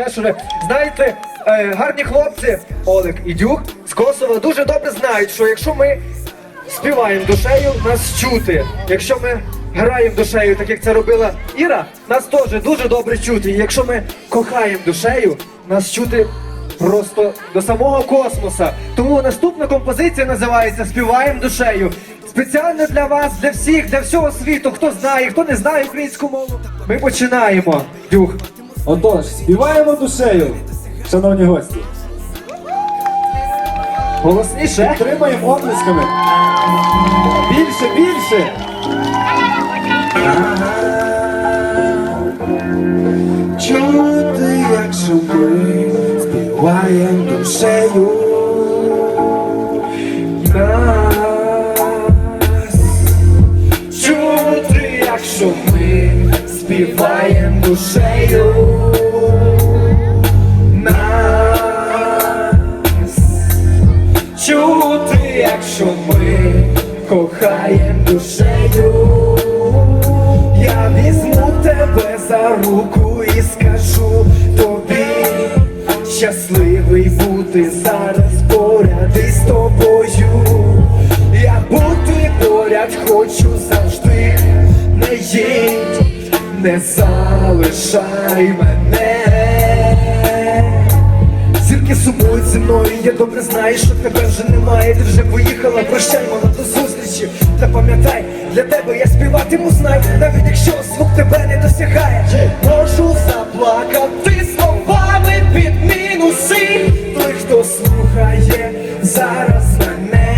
ще що ви знаєте, е, гарні хлопці Олег і Дюк з Косова дуже добре знають, що якщо ми співаємо душею, нас чути. Якщо ми граємо душею, так як це робила Іра, нас теж дуже добре чути. І якщо ми кохаємо душею, нас чути просто до самого космоса. Тому наступна композиція називається Співаємо душею. Спеціально для вас, для всіх, для всього світу, хто знає, хто не знає українську мову. Ми починаємо. Дюх. Отож, співаємо душею, шановні гості. Голосніше. Підтримаємо оплесками. Більше, більше. Чути, якщо ми співаємо душею чути, якщо ми співаємо душею за руку і скажу тобі, щасливий бути зараз поряд із тобою. Я бути поряд хочу завжди, не їдь, не залишай мене. Зірки сумують зі мною, я добре знаю, що тебе вже немає, ти вже поїхала, прощай, мама, зустрічі. Та пам'ятай, для тебе я співатиму знай, навіть якщо звук тебе не досягає, можу заплакати словами під мінуси. Той, хто слухає зараз мене.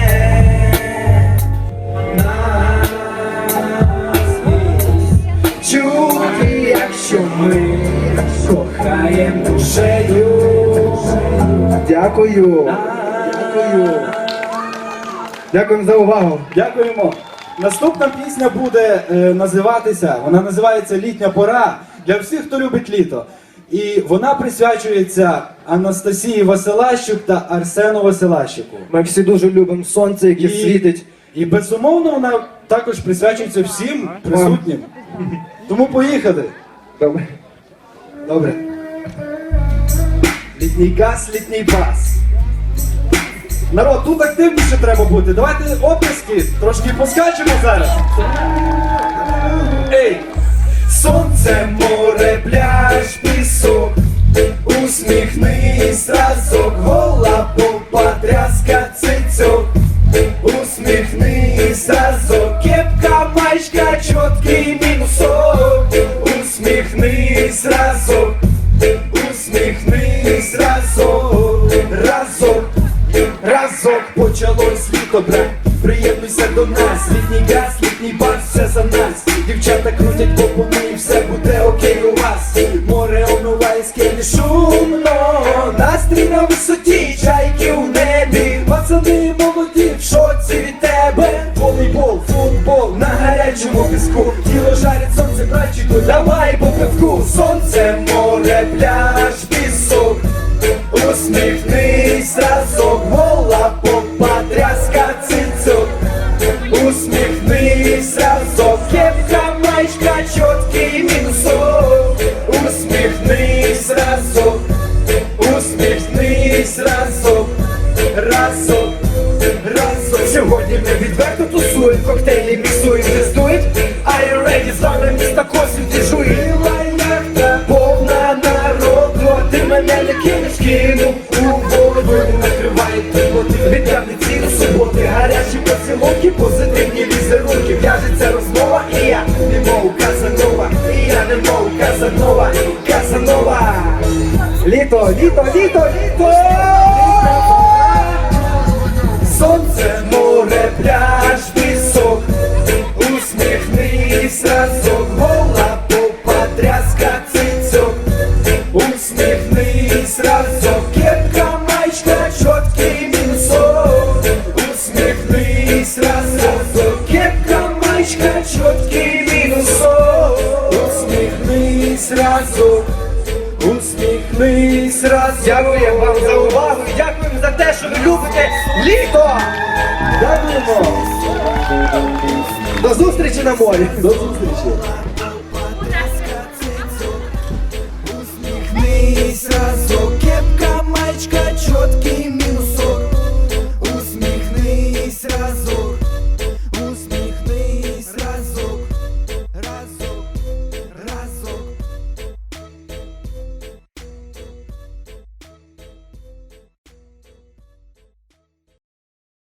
Нас чути, якщо ми кохаємо душею. Дякую. Дякую. Дякуємо за увагу. Дякуємо. Наступна пісня буде е, називатися, вона називається Літня пора для всіх, хто любить літо. І вона присвячується Анастасії Василащук та Арсену Василащуку. Ми всі дуже любимо сонце, яке світить. і безумовно вона також присвячується всім присутнім. Тому поїхали. Добре. Добре. Літній газ, літній бас. Народ, тут активніше треба бути. Давайте описки трошки поскачемо зараз. Літо, приєднуйся до нас, літній газ, літній бас, все за нас, дівчата крутять попони, і все буде окей у вас, море омиває скелі шумно, настрій на висоті, чайки у небі, пацани молоді, в шоці від тебе, волейбол, футбол, на гарячому піску, тіло жарить сонце, братчику, давай по пивку, сонце, кепка, майшка, чоткий мінусок Усміхнись разок, усміхнись разок, разок, разок Сьогодні ми відверто тусуємо, коктейлі міксуємо, тестують Are you ready? З вами міста Косів дежує яхта повна народу, а ти мене не кинеш, кину Казанова І я немов Казанова, Казанова Літо, літо, літо, літо! Сонце, море, пляж, пісок Усміхнись разок, гола попа, тряска цицьок Усміхнись разок, зразу, усміхнись раз. Дякую вам за увагу, і дякуємо за те, що ви любите літо. Дякуємо. До зустрічі на морі. До зустрічі. Усміхнись раз.